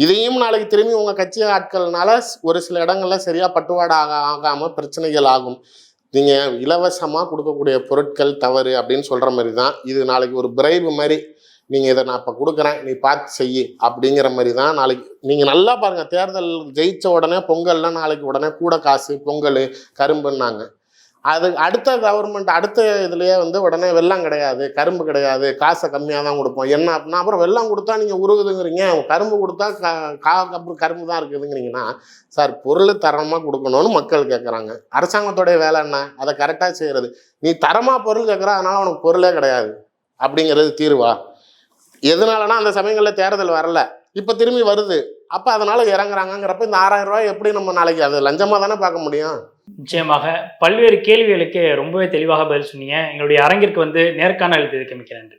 இதையும் நாளைக்கு திரும்பி உங்க கட்சி ஆட்கள்னால ஒரு சில இடங்கள்ல சரியா பட்டுவாடாக ஆக ஆகாம பிரச்சனைகள் ஆகும். நீங்க இலவசமா கொடுக்கக்கூடிய பொருட்கள் தவறு அப்படின்னு சொல்ற மாதிரி தான் இது நாளைக்கு ஒரு பிரைவு மாதிரி நீங்க இதை நான் இப்போ கொடுக்குறேன் நீ பார்த்து செய் அப்படிங்கிற மாதிரி தான் நாளைக்கு. நீங்க நல்லா பாருங்க தேர்தல் ஜெயிச்ச உடனே பொங்கல்லாம் நாளைக்கு உடனே கூட காசு பொங்கல் கரும்புன்னாங்க. அது அடுத்த கவர்மெண்ட் அடுத்த இதுலேயே வந்து உடனே வெள்ளம் கிடையாது கரும்பு கிடையாது காசை கம்மியாக தான் கொடுப்போம். என்ன அப்படின்னா அப்புறம் வெள்ளம் கொடுத்தா நீங்கள் உருகுதுங்கிறீங்க. கரும்பு கொடுத்தா கா கா அப்புறம் கரும்பு தான் இருக்குதுங்கிறீங்கன்னா சார் பொருள் தரமாக கொடுக்கணும்னு மக்கள் கேட்குறாங்க அரசாங்கத்தோடைய வேலை என்ன? அதை கரெக்டாக செய்கிறது நீ தரமாக பொருள் கேட்குற அதனால உனக்கு பொருளே கிடையாது. அப்படிங்கிறது தீர்வா? எதனாலனா அந்த சமயங்களில் தேர்தல் வரல. இப்போ திரும்பி வருது. அப்போ அதனால இறங்குறாங்கங்கிறப்ப இந்த ஆறாயிரம் ரூபாய் எப்படி நம்ம நாளைக்கு அது லஞ்சமாக தானே பார்க்க முடியும்? நிச்சயமாக பல்வேறு கேள்விகளுக்கு ரொம்பவே தெளிவாக பதில் சொன்னீங்க. எங்களுடைய அரங்கிற்கு வந்து நேர்காணல் அளித்ததுக்கு மிக்க நன்றி.